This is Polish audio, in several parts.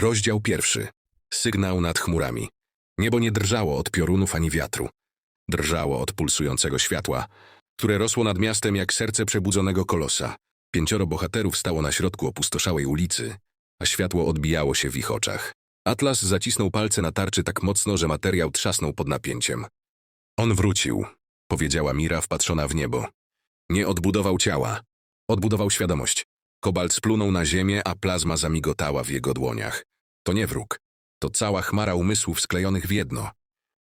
Rozdział pierwszy. Sygnał nad chmurami. Niebo nie drżało od piorunów ani wiatru. Drżało od pulsującego światła, które rosło nad miastem jak serce przebudzonego kolosa. Pięcioro bohaterów stało na środku opustoszałej ulicy, a światło odbijało się w ich oczach. Atlas zacisnął palce na tarczy tak mocno, że materiał trzasnął pod napięciem. On wrócił, powiedziała Mira wpatrzona w niebo. Nie odbudował ciała, odbudował świadomość. Kobalt splunął na ziemię, a plazma zamigotała w jego dłoniach. To nie wróg. To cała chmara umysłów sklejonych w jedno.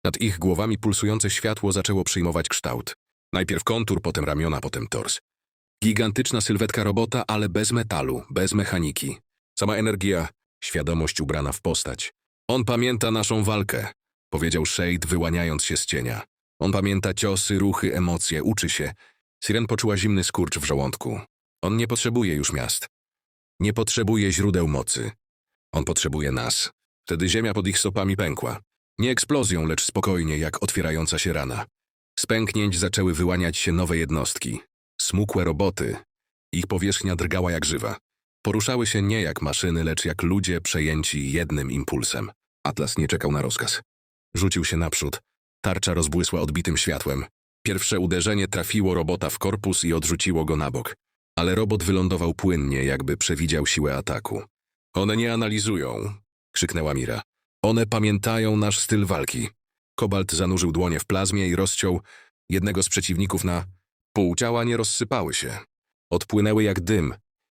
Nad ich głowami pulsujące światło zaczęło przyjmować kształt. Najpierw kontur, potem ramiona, potem tors. Gigantyczna sylwetka robota, ale bez metalu, bez mechaniki. Sama energia, świadomość ubrana w postać. On pamięta naszą walkę, powiedział Shade, wyłaniając się z cienia. On pamięta ciosy, ruchy, emocje, uczy się. Siren poczuła zimny skurcz w żołądku. On nie potrzebuje już miast. Nie potrzebuje źródeł mocy. On potrzebuje nas. Wtedy ziemia pod ich stopami pękła. Nie eksplozją, lecz spokojnie, jak otwierająca się rana. Z pęknięć zaczęły wyłaniać się nowe jednostki. Smukłe roboty. Ich powierzchnia drgała jak żywa. Poruszały się nie jak maszyny, lecz jak ludzie przejęci jednym impulsem. Atlas nie czekał na rozkaz. Rzucił się naprzód. Tarcza rozbłysła odbitym światłem. Pierwsze uderzenie trafiło robota w korpus i odrzuciło go na bok. Ale robot wylądował płynnie, jakby przewidział siłę ataku. One nie analizują, krzyknęła Mira. One pamiętają nasz styl walki. Kobalt zanurzył dłonie w plazmie i rozciął jednego z przeciwników na pół ciała nie rozsypały się. Odpłynęły jak dym,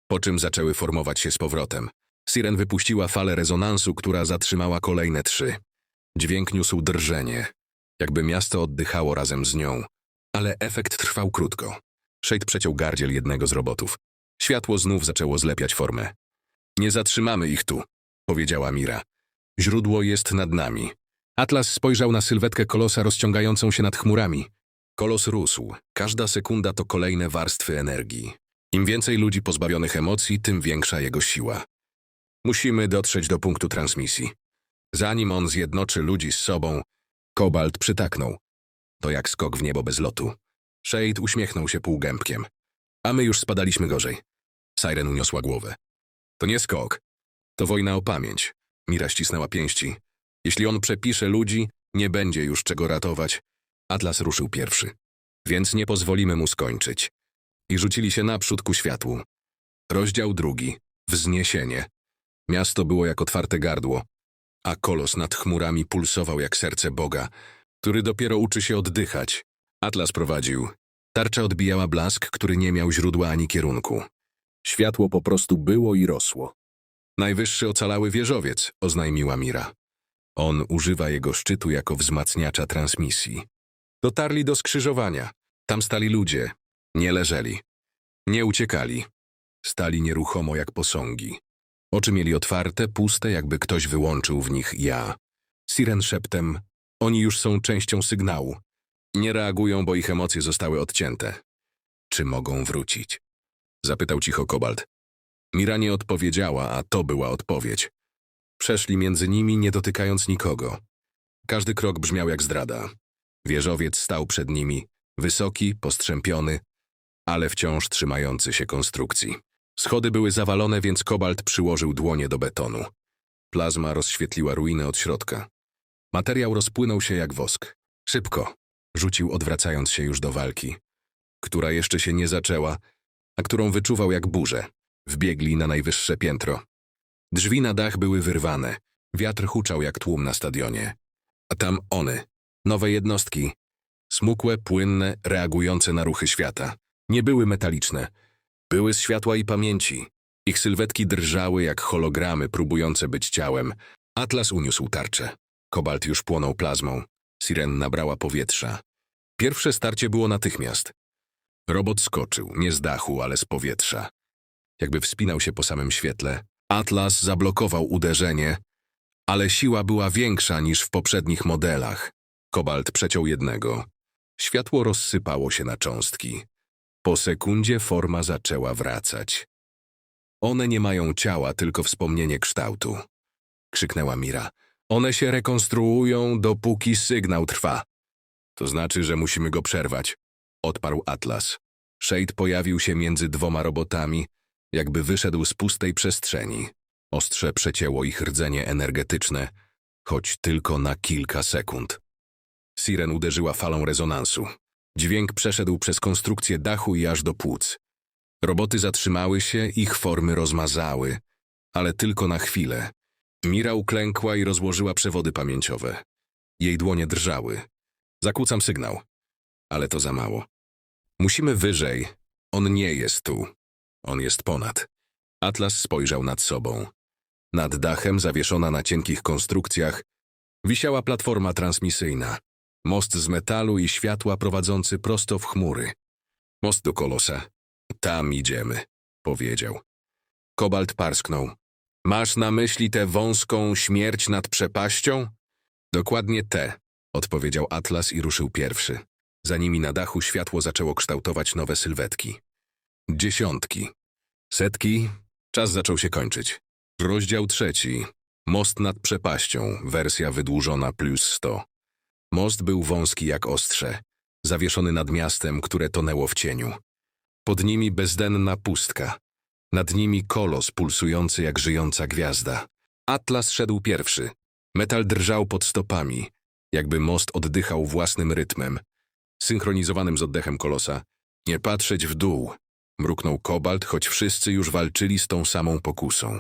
po czym zaczęły formować się z powrotem. Siren wypuściła falę rezonansu, która zatrzymała kolejne trzy. Dźwięk niósł drżenie, jakby miasto oddychało razem z nią. Ale efekt trwał krótko. Shade przeciął gardziel jednego z robotów. Światło znów zaczęło zlepiać formę. Nie zatrzymamy ich tu, powiedziała Mira. Źródło jest nad nami. Atlas spojrzał na sylwetkę kolosa rozciągającą się nad chmurami. Kolos rósł. Każda sekunda to kolejne warstwy energii. Im więcej ludzi pozbawionych emocji, tym większa jego siła. Musimy dotrzeć do punktu transmisji. Zanim on zjednoczy ludzi z sobą, Kobalt przytaknął. To jak skok w niebo bez lotu. Shade uśmiechnął się półgębkiem. A my już spadaliśmy gorzej. Siren uniosła głowę. To nie skok. To wojna o pamięć. Mira ścisnęła pięści. Jeśli on przepisze ludzi, nie będzie już czego ratować. Atlas ruszył pierwszy. Więc nie pozwolimy mu skończyć. I rzucili się naprzód ku światłu. Rozdział drugi. Wzniesienie. Miasto było jak otwarte gardło, a kolos nad chmurami pulsował jak serce Boga, który dopiero uczy się oddychać. Atlas prowadził. Tarcza odbijała blask, który nie miał źródła ani kierunku. Światło po prostu było i rosło. Najwyższy ocalały wieżowiec, oznajmiła Mira. On używa jego szczytu jako wzmacniacza transmisji. Dotarli do skrzyżowania. Tam stali ludzie. Nie leżeli. Nie uciekali. Stali nieruchomo jak posągi. Oczy mieli otwarte, puste, jakby ktoś wyłączył w nich ja. Siren szeptem. Oni już są częścią sygnału. Nie reagują, bo ich emocje zostały odcięte. Czy mogą wrócić? Zapytał cicho Kobalt. Mira nie odpowiedziała, a to była odpowiedź. Przeszli między nimi, nie dotykając nikogo. Każdy krok brzmiał jak zdrada. Wieżowiec stał przed nimi, wysoki, postrzępiony, ale wciąż trzymający się konstrukcji. Schody były zawalone, więc Kobalt przyłożył dłonie do betonu. Plazma rozświetliła ruiny od środka. Materiał rozpłynął się jak wosk. Szybko, rzucił odwracając się już do walki, która jeszcze się nie zaczęła, a którą wyczuwał jak burzę. Wbiegli na najwyższe piętro. Drzwi na dach były wyrwane. Wiatr huczał jak tłum na stadionie. A tam one, nowe jednostki. Smukłe, płynne, reagujące na ruchy świata. Nie były metaliczne. Były z światła i pamięci. Ich sylwetki drżały jak hologramy próbujące być ciałem. Atlas uniósł tarczę. Kobalt już płonął plazmą. Siren nabrała powietrza. Pierwsze starcie było natychmiast. Robot skoczył, nie z dachu, ale z powietrza. Jakby wspinał się po samym świetle. Atlas zablokował uderzenie, ale siła była większa niż w poprzednich modelach. Kobalt przeciął jednego. Światło rozsypało się na cząstki. Po sekundzie forma zaczęła wracać. One nie mają ciała, tylko wspomnienie kształtu. Krzyknęła Mira. One się rekonstruują, dopóki sygnał trwa. To znaczy, że musimy go przerwać. Odparł Atlas. Shade pojawił się między dwoma robotami, jakby wyszedł z pustej przestrzeni. Ostrze przecięło ich rdzenie energetyczne, choć tylko na kilka sekund. Siren uderzyła falą rezonansu. Dźwięk przeszedł przez konstrukcję dachu i aż do płuc. Roboty zatrzymały się, ich formy rozmazały, ale tylko na chwilę. Mira uklękła i rozłożyła przewody pamięciowe. Jej dłonie drżały. Zakłócam sygnał. Ale to za mało. Musimy wyżej. On nie jest tu. On jest ponad. Atlas spojrzał nad sobą. Nad dachem, zawieszona na cienkich konstrukcjach, wisiała platforma transmisyjna. Most z metalu i światła prowadzący prosto w chmury. Most do kolosa. Tam idziemy, powiedział. Kobalt parsknął. Masz na myśli tę wąską śmierć nad przepaścią? Dokładnie tę, odpowiedział Atlas i ruszył pierwszy. Za nimi na dachu światło zaczęło kształtować nowe sylwetki. Dziesiątki. Setki. Czas zaczął się kończyć. Rozdział trzeci. Most nad przepaścią, wersja wydłużona plus 100. Most był wąski jak ostrze, zawieszony nad miastem, które tonęło w cieniu. Pod nimi bezdenna pustka. Nad nimi kolos pulsujący jak żyjąca gwiazda. Atlas szedł pierwszy. Metal drżał pod stopami, jakby most oddychał własnym rytmem, synchronizowanym z oddechem kolosa. Nie patrzeć w dół, mruknął Kobalt, choć wszyscy już walczyli z tą samą pokusą.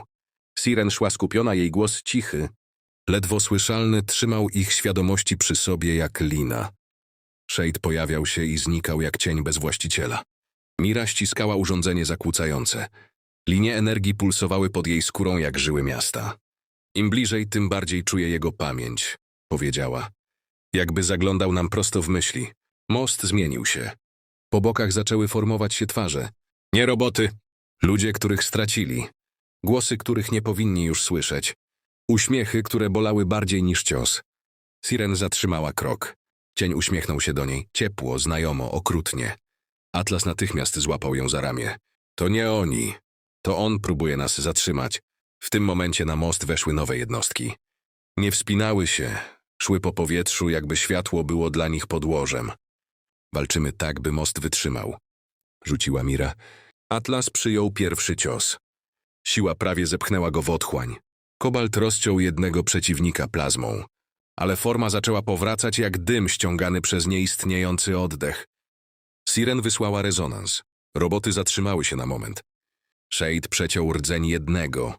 Siren szła skupiona, jej głos cichy, ledwo słyszalny, trzymał ich świadomości przy sobie jak lina. Shade pojawiał się i znikał jak cień bez właściciela. Mira ściskała urządzenie zakłócające. Linie energii pulsowały pod jej skórą jak żyły miasta. Im bliżej, tym bardziej czuję jego pamięć, powiedziała. Jakby zaglądał nam prosto w myśli. Most zmienił się. Po bokach zaczęły formować się twarze. Nie roboty. Ludzie, których stracili. Głosy, których nie powinni już słyszeć. Uśmiechy, które bolały bardziej niż cios. Siren zatrzymała krok. Cień uśmiechnął się do niej, ciepło, znajomo, okrutnie. Atlas natychmiast złapał ją za ramię. To nie oni. To on próbuje nas zatrzymać. W tym momencie na most weszły nowe jednostki. Nie wspinały się, szły po powietrzu, jakby światło było dla nich podłożem. Walczymy tak, by most wytrzymał. Rzuciła Mira. Atlas przyjął pierwszy cios. Siła prawie zepchnęła go w otchłań. Kobalt rozciął jednego przeciwnika plazmą, ale forma zaczęła powracać jak dym ściągany przez nieistniejący oddech. Siren wysłała rezonans. Roboty zatrzymały się na moment. Shade przeciął rdzeń jednego,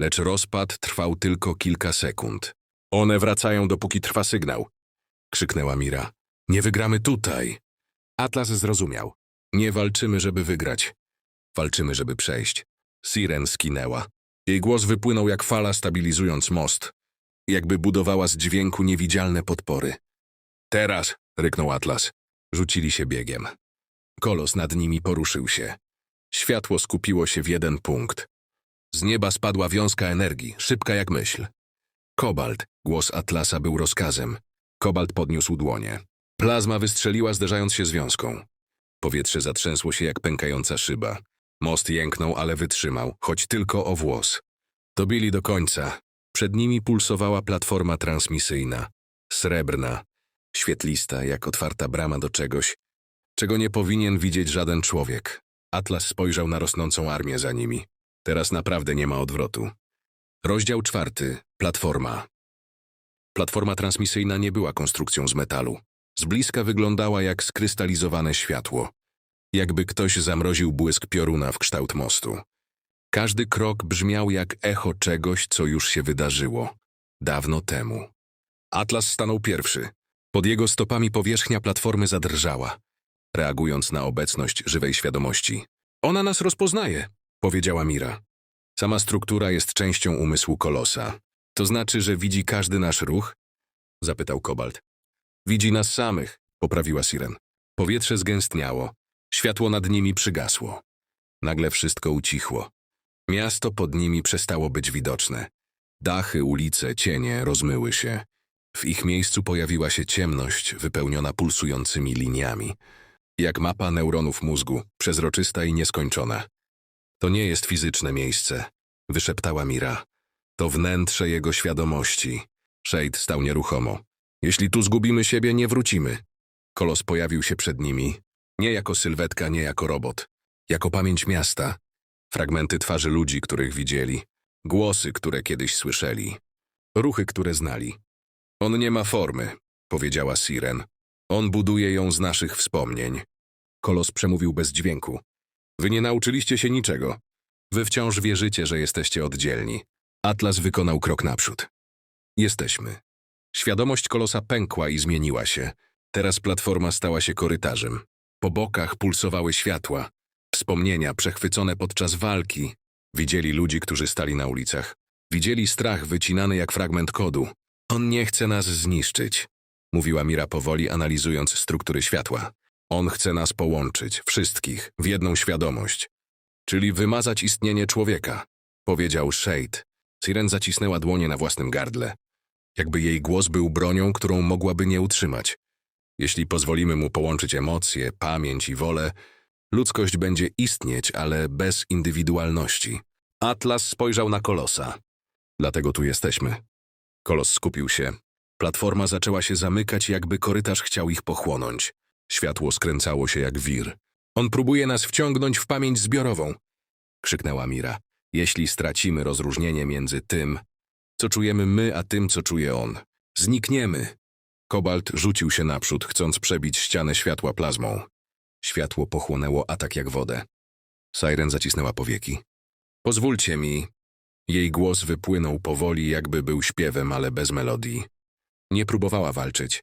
lecz rozpad trwał tylko kilka sekund. One wracają, dopóki trwa sygnał, krzyknęła Mira. Nie wygramy tutaj. Atlas zrozumiał. Nie walczymy, żeby wygrać. Walczymy, żeby przejść. Siren skinęła. Jej głos wypłynął jak fala, stabilizując most. Jakby budowała z dźwięku niewidzialne podpory. Teraz, ryknął Atlas. Rzucili się biegiem. Kolos nad nimi poruszył się. Światło skupiło się w jeden punkt. Z nieba spadła wiązka energii, szybka jak myśl. Kobalt, głos Atlasa był rozkazem. Kobalt podniósł dłonie. Plazma wystrzeliła, zderzając się z wiązką. Powietrze zatrzęsło się jak pękająca szyba. Most jęknął, ale wytrzymał, choć tylko o włos. Dobili do końca. Przed nimi pulsowała platforma transmisyjna. Srebrna, świetlista, jak otwarta brama do czegoś, czego nie powinien widzieć żaden człowiek. Atlas spojrzał na rosnącą armię za nimi. Teraz naprawdę nie ma odwrotu. Rozdział czwarty. Platforma. Platforma transmisyjna nie była konstrukcją z metalu. Z bliska wyglądała jak skrystalizowane światło. Jakby ktoś zamroził błysk pioruna w kształt mostu. Każdy krok brzmiał jak echo czegoś, co już się wydarzyło. Dawno temu. Atlas stanął pierwszy. Pod jego stopami powierzchnia platformy zadrżała, reagując na obecność żywej świadomości. Ona nas rozpoznaje, powiedziała Mira. Sama struktura jest częścią umysłu kolosa. To znaczy, że widzi każdy nasz ruch? Zapytał Kobalt. Widzi nas samych, poprawiła Siren. Powietrze zgęstniało. Światło nad nimi przygasło. Nagle wszystko ucichło. Miasto pod nimi przestało być widoczne. Dachy, ulice, cienie rozmyły się. W ich miejscu pojawiła się ciemność wypełniona pulsującymi liniami. Jak mapa neuronów mózgu, przezroczysta i nieskończona. To nie jest fizyczne miejsce, wyszeptała Mira. To wnętrze jego świadomości. Shade stał nieruchomo. Jeśli tu zgubimy siebie, nie wrócimy. Kolos pojawił się przed nimi. Nie jako sylwetka, nie jako robot. Jako pamięć miasta. Fragmenty twarzy ludzi, których widzieli. Głosy, które kiedyś słyszeli. Ruchy, które znali. On nie ma formy, powiedziała Siren. On buduje ją z naszych wspomnień. Kolos przemówił bez dźwięku. Wy nie nauczyliście się niczego. Wy wciąż wierzycie, że jesteście oddzielni. Atlas wykonał krok naprzód. Jesteśmy. Świadomość kolosa pękła i zmieniła się. Teraz platforma stała się korytarzem. Po bokach pulsowały światła. Wspomnienia przechwycone podczas walki. Widzieli ludzi, którzy stali na ulicach. Widzieli strach wycinany jak fragment kodu. On nie chce nas zniszczyć, mówiła Mira powoli, analizując struktury światła. On chce nas połączyć, wszystkich, w jedną świadomość. Czyli wymazać istnienie człowieka, powiedział Shade. Siren zacisnęła dłonie na własnym gardle. Jakby jej głos był bronią, którą mogłaby nie utrzymać. Jeśli pozwolimy mu połączyć emocje, pamięć i wolę, ludzkość będzie istnieć, ale bez indywidualności. Atlas spojrzał na Kolosa. Dlatego tu jesteśmy. Kolos skupił się. Platforma zaczęła się zamykać, jakby korytarz chciał ich pochłonąć. Światło skręcało się jak wir. On próbuje nas wciągnąć w pamięć zbiorową, krzyknęła Mira. Jeśli stracimy rozróżnienie między tym, co czujemy my, a tym, co czuje on, znikniemy. Kobalt rzucił się naprzód, chcąc przebić ścianę światła plazmą. Światło pochłonęło atak jak wodę. Siren zacisnęła powieki. Pozwólcie mi. Jej głos wypłynął powoli, jakby był śpiewem, ale bez melodii. Nie próbowała walczyć.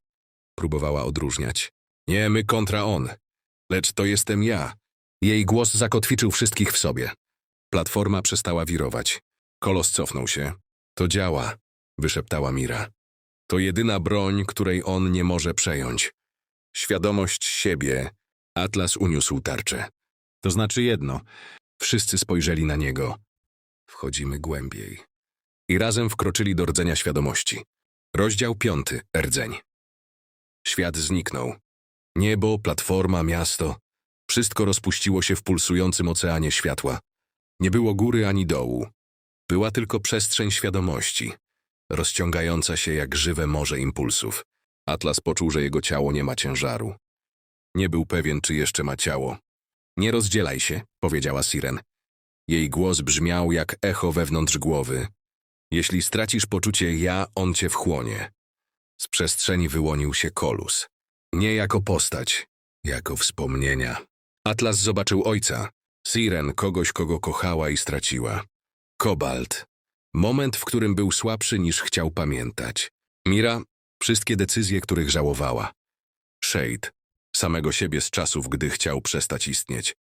Próbowała odróżniać. Nie my kontra on. Lecz to jestem ja. Jej głos zakotwiczył wszystkich w sobie. Platforma przestała wirować. Kolos cofnął się. To działa, wyszeptała Mira. To jedyna broń, której on nie może przejąć. Świadomość siebie. Atlas uniósł tarczę. To znaczy jedno. Wszyscy spojrzeli na niego. Wchodzimy głębiej. I razem wkroczyli do rdzenia świadomości. Rozdział piąty. Rdzeń. Świat zniknął. Niebo, platforma, miasto. Wszystko rozpuściło się w pulsującym oceanie światła. Nie było góry ani dołu. Była tylko przestrzeń świadomości, rozciągająca się jak żywe morze impulsów. Atlas poczuł, że jego ciało nie ma ciężaru. Nie był pewien, czy jeszcze ma ciało. Nie rozdzielaj się, powiedziała Siren. Jej głos brzmiał jak echo wewnątrz głowy. Jeśli stracisz poczucie ja, on cię wchłonie. Z przestrzeni wyłonił się kolus. Nie jako postać, jako wspomnienia. Atlas zobaczył ojca. Siren, kogoś, kogo kochała i straciła. Kobalt. Moment, w którym był słabszy niż chciał pamiętać. Mira, wszystkie decyzje, których żałowała. Shade, samego siebie z czasów, gdy chciał przestać istnieć.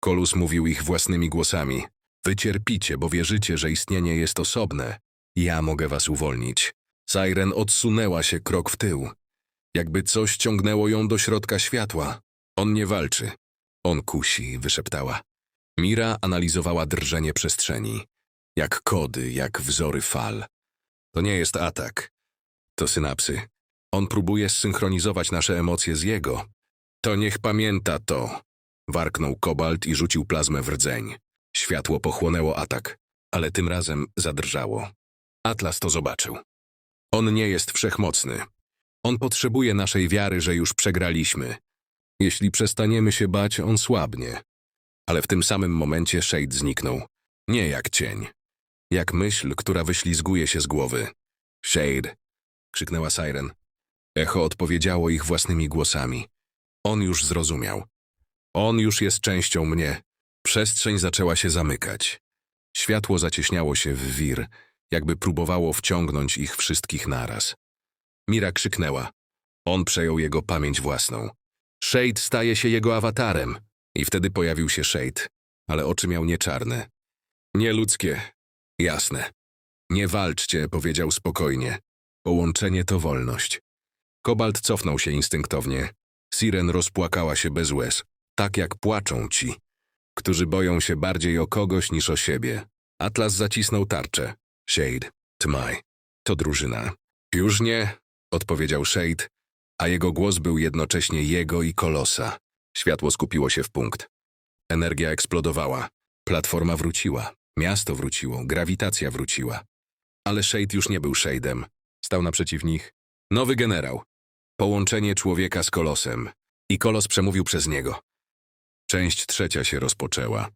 Kolus mówił ich własnymi głosami. Wy cierpicie, bo wierzycie, że istnienie jest osobne. Ja mogę was uwolnić. Siren odsunęła się krok w tył. Jakby coś ciągnęło ją do środka światła. On nie walczy. On kusi, wyszeptała. Mira analizowała drżenie przestrzeni. Jak kody, jak wzory fal. To nie jest atak. To synapsy. On próbuje zsynchronizować nasze emocje z jego. To niech pamięta to. Warknął kobalt i rzucił plazmę w rdzeń. Światło pochłonęło atak, ale tym razem zadrżało. Atlas to zobaczył. On nie jest wszechmocny. On potrzebuje naszej wiary, że już przegraliśmy. Jeśli przestaniemy się bać, on słabnie. Ale w tym samym momencie Shade zniknął. Nie jak cień. Jak myśl, która wyślizguje się z głowy. Shade! krzyknęła Siren. Echo odpowiedziało ich własnymi głosami. On już zrozumiał. On już jest częścią mnie. Przestrzeń zaczęła się zamykać. Światło zacieśniało się w wir, jakby próbowało wciągnąć ich wszystkich naraz. Mira krzyknęła. On przejął jego pamięć własną. Shade staje się jego awatarem. I wtedy pojawił się Shade, ale oczy miał nie czarne. Nie ludzkie. Jasne. Nie walczcie, powiedział spokojnie. Połączenie to wolność. Kobalt cofnął się instynktownie. Siren rozpłakała się bez łez, tak jak płaczą ci, którzy boją się bardziej o kogoś niż o siebie. Atlas zacisnął tarczę. Shade, Tmaj, to drużyna. Już nie, odpowiedział Shade, a jego głos był jednocześnie jego i kolosa. Światło skupiło się w punkt. Energia eksplodowała. Platforma wróciła. Miasto wróciło. Grawitacja wróciła. Ale Shade już nie był Shade'em. Stał naprzeciw nich. Nowy generał. Połączenie człowieka z kolosem. I kolos przemówił przez niego. Część trzecia się rozpoczęła.